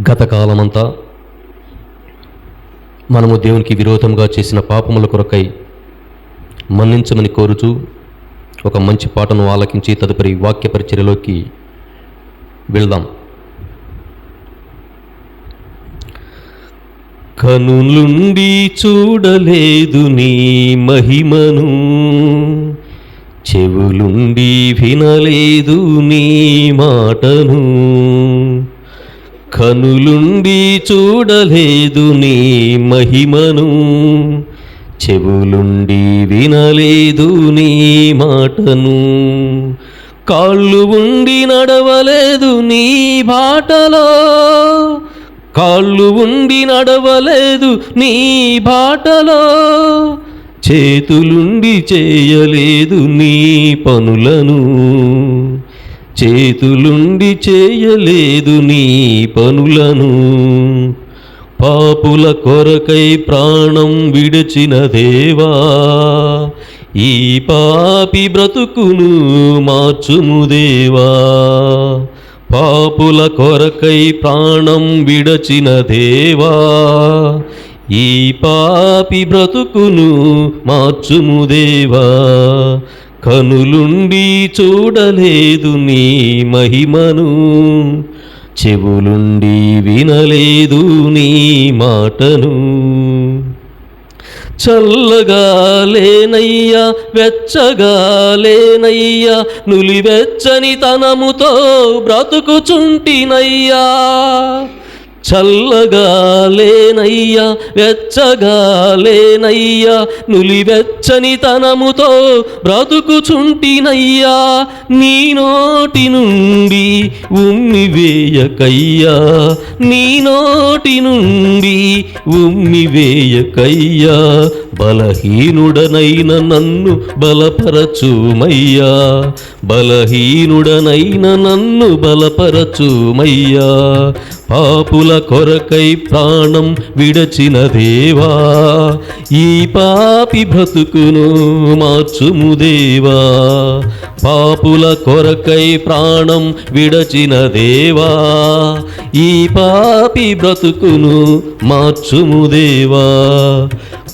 గత కాలమంతా మనము దేవునికి విరోధంగా చేసిన పాపముల కొరకై మన్నించమని కోరుచు ఒక మంచి పాటను ఆలకించి తదుపరి వాక్య పరిచర్యలోకి వెళ్దాం. కనులుండి చూడలేదు నీ మహిమను చెవులుండి వినలేదు నీ మాటను. కనులుండి చూడలేదు నీ మహిమను చెవులుండి వినలేదు నీ మాటను. కాళ్ళు ఉండి నడవలేదు నీ బాటలో కాళ్ళు ఉండి నడవలేదు నీ బాటలో. చేతులుండి చేయలేదు నీ పనులను. చేతులుండి చేయలేదు నీ పనులను. పాపుల కొరకై ప్రాణం విడిచిన దేవా ఈ పాపి బ్రతుకును మార్చుము దేవా. పాపుల కొరకై ప్రాణం విడచిన దేవా ఈ పాపి బ్రతుకును మార్చుము దేవా. కనులుండి చూడలేదు నీ మహిమను చెవులుండి వినలేదు నీ మాటను. చల్లగా లేనయ్యా వెచ్చగా లేనయ్యా నులివెచ్చని తనముతో బ్రతుకుచుంటినయ్యా. చల్లగా లేనయ్యా వెచ్చగా లేనయ్యా నులివెచ్చని తనముతో బ్రతుకుచుంటినయ్యా నీ నోటి నుండి ఉమ్మి వేయకయ్యా నీ నోటి నుండి ఉమ్మి వేయకయ్యా బలహీనుడనైన నన్ను బలపరచుమయ్యా. బలహీనుడనైన నన్ను బలపరచుమయ్యా. పాపుల కొరకై ప్రాణం విడచిన దేవా ఈ పాపి బ్రతుకును మార్చుము దేవా. పాపుల కొరకై ప్రాణం విడచిన దేవా ఈ పాపి బ్రతుకును మార్చుము దేవా.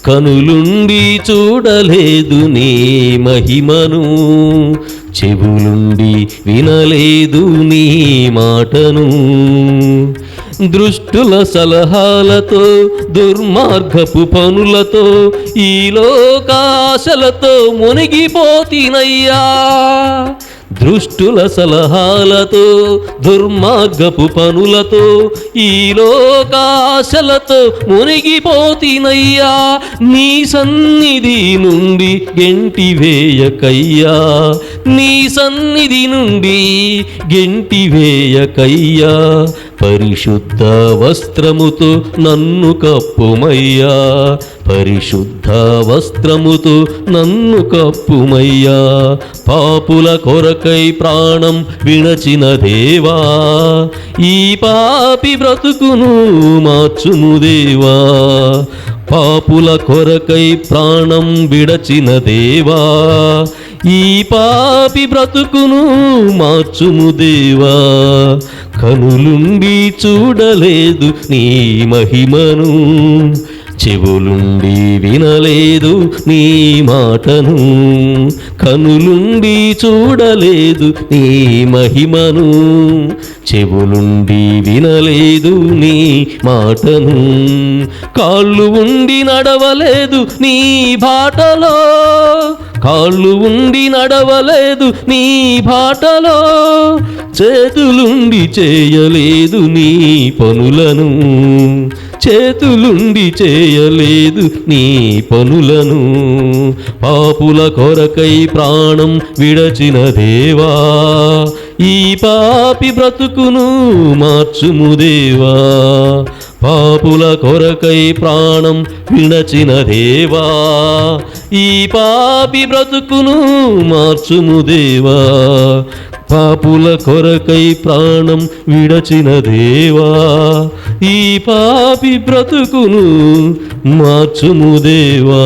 కనులుండి చూడలేదు నీ మహిమను. చెవులుండి వినలేదు నీ మాటను. దృష్టుల సలహాలతో దుర్మార్గపు పనులతో ఈ లోకాశలతో మునిగిపోతినయ్యా. దృష్టుల సలహాలతో దుర్మార్గపు పనులతో ఈ లోకాశలతో మునిగిపోతినయ్యా. నీ సన్నిధి నుండి గెంటి వేయకయ్యా. నీ సన్నిధి నుండి గెంటి వేయకయ్యా. పరిశుద్ధ వస్త్రముతో నన్ను కప్పుమయ్యా. పరిశుద్ధ వస్త్రముతో నన్ను కప్పుమయ్యా. పాపుల కొరకై ప్రాణం విణచిన దేవా. ఈ పాపి బ్రతుకును మార్చుము దేవా. పాపుల కొరకై ప్రాణం విడచిన దేవా. ఈ పాపి బ్రతుకును మార్చుము దేవా. కనులుండి చూడలేదు నీ మహిమను చెవులుండి వినలేదు నీ మాటను కనులుండి చూడలేదు నీ మహిమను చెవులుండి వినలేదు నీ మాటను కాళ్ళు ఉండి నడవలేదు నీ బాటలో. కాళ్ళు ఉండి నడవలేదు నీ బాటలో చేతులుండి చేయలేదు నీ పనులను. చేతులుండి చేయలేదు నీ పనులను. పాపుల కొరకై ప్రాణం విడచిన దేవా ఈ పాపి బ్రతుకును మార్చుము దేవా. పాపుల కొరకై ప్రాణం విణచిన దేవా ఈ పాపి బ్రతుకును మార్చుము దేవా. పాపుల కొరకై ప్రాణం విడచిన దేవా ఈ పాపి బ్రతుకును మార్చుము దేవా.